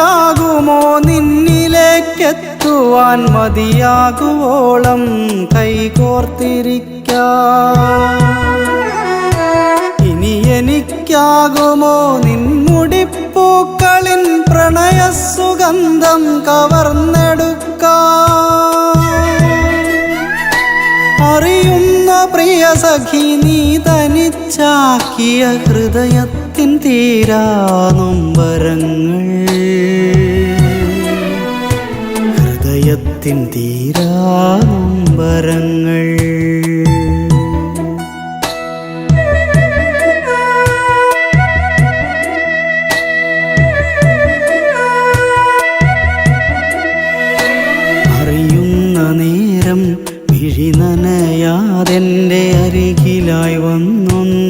എനിക്കാകുമോ നിന്നിലേക്കെത്തുവാൻ മതിയാകുവോളം കൈകോർത്തിരിക്കാം. ഇനി എനിക്കാകുമോ? നിൻമുടിപ്പൂക്കളിൻ പ്രണയസുഗന്ധം കവർന്നെടുക്കാം. അറിയുന്ന പ്രിയ സഖി നീ തനിച്ചാക്കിയ ഹൃദയത്തിൻ തീരാ നൊമ്പരങ്ങൾ. ഹൃദയത്തിൻ തീരാമ്പരങ്ങൾ അറിയുന്ന നേരം വിഴി നനയാതെന്റെ അരികിലായി വന്നൊന്ന്